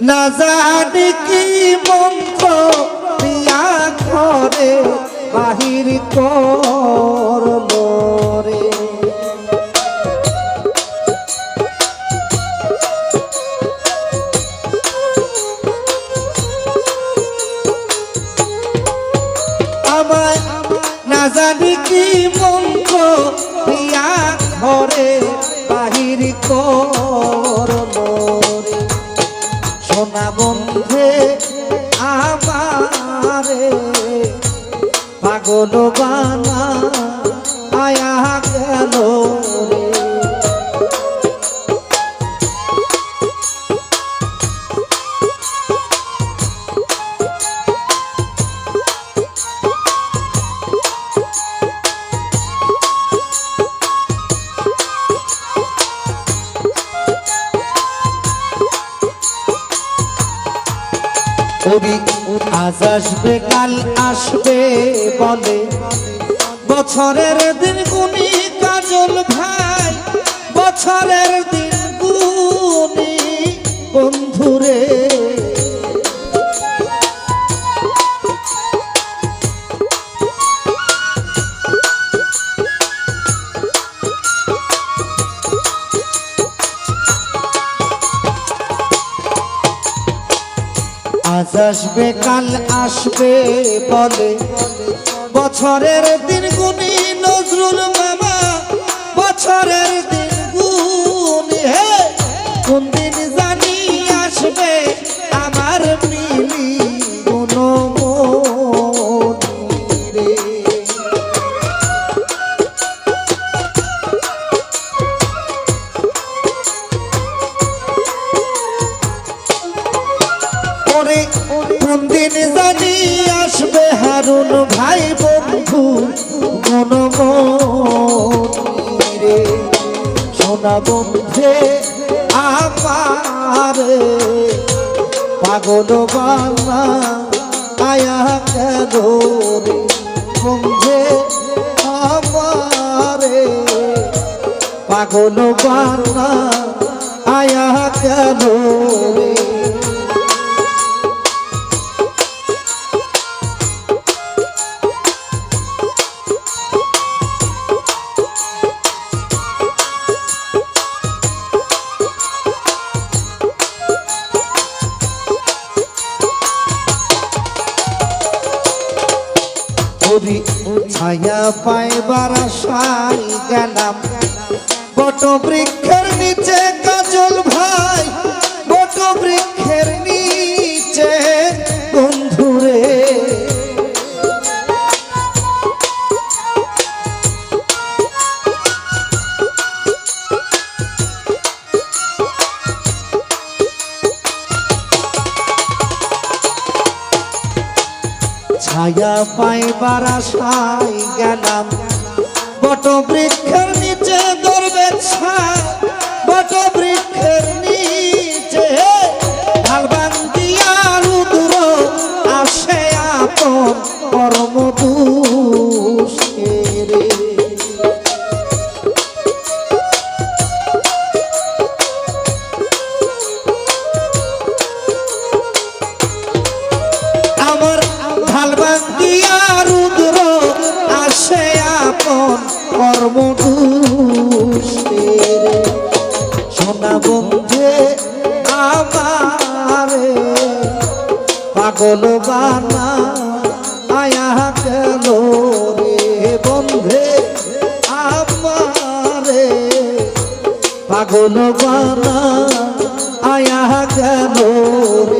না কি মন্ত্র দিয়া ঘরে বাহির করল আমায় না কি মন্ত্র পাগল বানা আয়া গেল। রে ওরি আজ আসবে কাল আসবে বলে। বছরের দিন গুনি কাজল ভাই বছরের দিন আসবে কাল আসবে বলে। বছরের দিন গুনি নজরুল মামা বছরের দিন হারুন ভাই বন্ধু মনমনি রে। সোনা বন্ধে আমার পাগল বানা আয়া কেন বন্ধে আমারে পাগল বানা আয়া কেন রে? ওরি ছায়া পাইবার সাই গেলাম। বট বৃক্ষের নিচে কাজল ভাই ছায়া পাইবার আশায় গেলাম। বট বৃক্ষের নিচে ধরবে বট বৃক্ষের নিচে ঢালবান দিয়া রুদ্র আসে আপন কর্ম দিয়া রুদ্র আসে আপন কর্ম সোনা বন্ধে আমারে পাগল বানা আয়া গেল রে বন্ধে আমারে। পাগল বানা আয়া গেল রে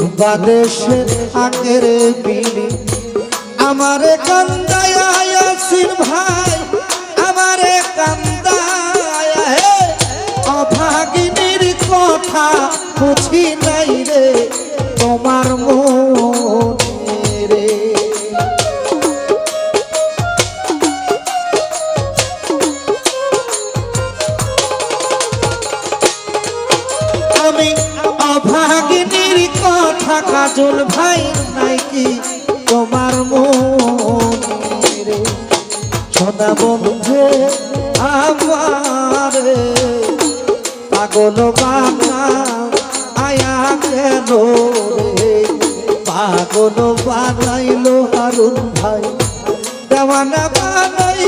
কোন বাদেশের আগের বিলি আমারে কান্দায় ভাই, আমারে কান্দায় অভাগিনীর কথা বুঝি নাই রে, তোমার মনে আমি অভাগিনীর কথা কাজল ভাই নাইকি তোমার মনে সদা বন্ধে আমার পাগল বানা আয়া কেন পাগল বানাইলো হারুন ভাই, দেওয়ানা বানাইলো